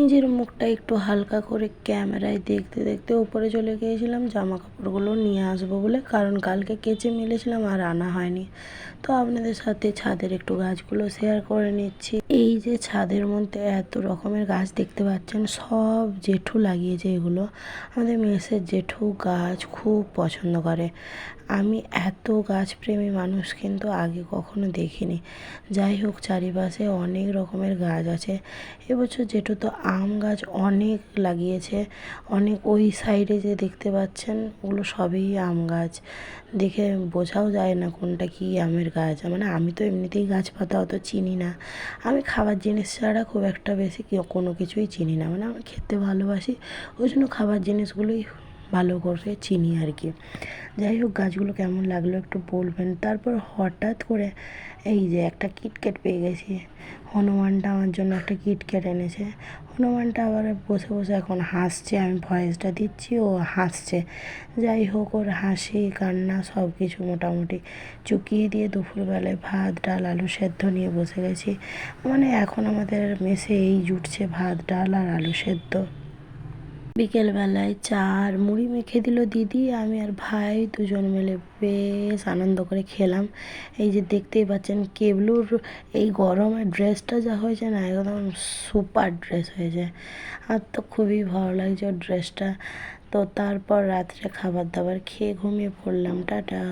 নিজের মুখটা একটু হালকা করে ক্যামেরায় দেখতে দেখতে উপরে চলে গিয়েছিলাম জামা কাপড়গুলো নিয়ে আসব বলে। কারণ কালকে কেচে মিলেছিলাম আর আনা হয়নি। তো আপনাদের সাথে ছাদের একটু গাছগুলো শেয়ার করে নিচ্ছি। এই যে ছাদের মধ্যে এত রকমের গাছ দেখতে পাচ্ছেন, সব জেঠু লাগিয়েছে এগুলো। আমাদের মেসের জেঠু গাছ খুব পছন্দ করে। আমি এত গাছপ্রেমী মানুষ কিন্তু আগে কখনো দেখিনি। যাই হোক, চারিপাশে অনেক রকমের গাছ আছে। এবছর জেঠু তো আম গাছ অনেক লাগিয়েছে, অনেক ওই সাইডে যে দেখতে পাচ্ছেন, ওগুলো সবই আম গাছ। দেখে বোঝাও যায় না কোনটা কি আমের গাছ। মানে আমি তো এমনিতেই গাছপাতা অত চিনি না। আমি খাবার জিনিস ছাড়া খুব একটা বেশি কোনো কিছুই চিনি না। মানে আমি খেতে ভালোবাসি, ওই জন্য খাবার জিনিসগুলোই ভালো করে চিনি আর কি। যাই হোক, গাছগুলো কেমন লাগল একটু বলবেন। তারপর হঠাৎ করে এই যে একটা কিটক্যাট পেয়ে গেছি। হনুমানটা আমার জন্য একটা কিটক্যাট এনেছে। হনুমানটা আবার বসে বসে এখন হাসছে, আমি ভয়েসটা দিচ্ছি, ও হাসছে। যাই হোক, ওর হাসি, কান্না সব কিছু মোটামুটি চুকিয়ে দিয়ে দুপুরবেলায় ভাত, ডাল, আলু সেদ্ধ নিয়ে বসে গেছি। মানে এখন আমাদের মেসে এই জুটছে ভাত, ডাল আর আলু সেদ্ধ। বিকেলবেলায় চা আর মুড়ি মেখে দিল দিদি, আমি আর ভাই দুজন মিলে বেশ আনন্দ করে খেলাম। এই যে দেখতেই পাচ্ছেন কেবলুর এই গরমের ড্রেসটা যা হয়েছে না, একদম সুপার ড্রেস হয়েছে। আর তো খুবই ভালো লাগছে ওর ড্রেসটা। তো তারপর রাত্রে খাবার দাবার খেয়ে ঘুমিয়ে পড়লাম। টাটা।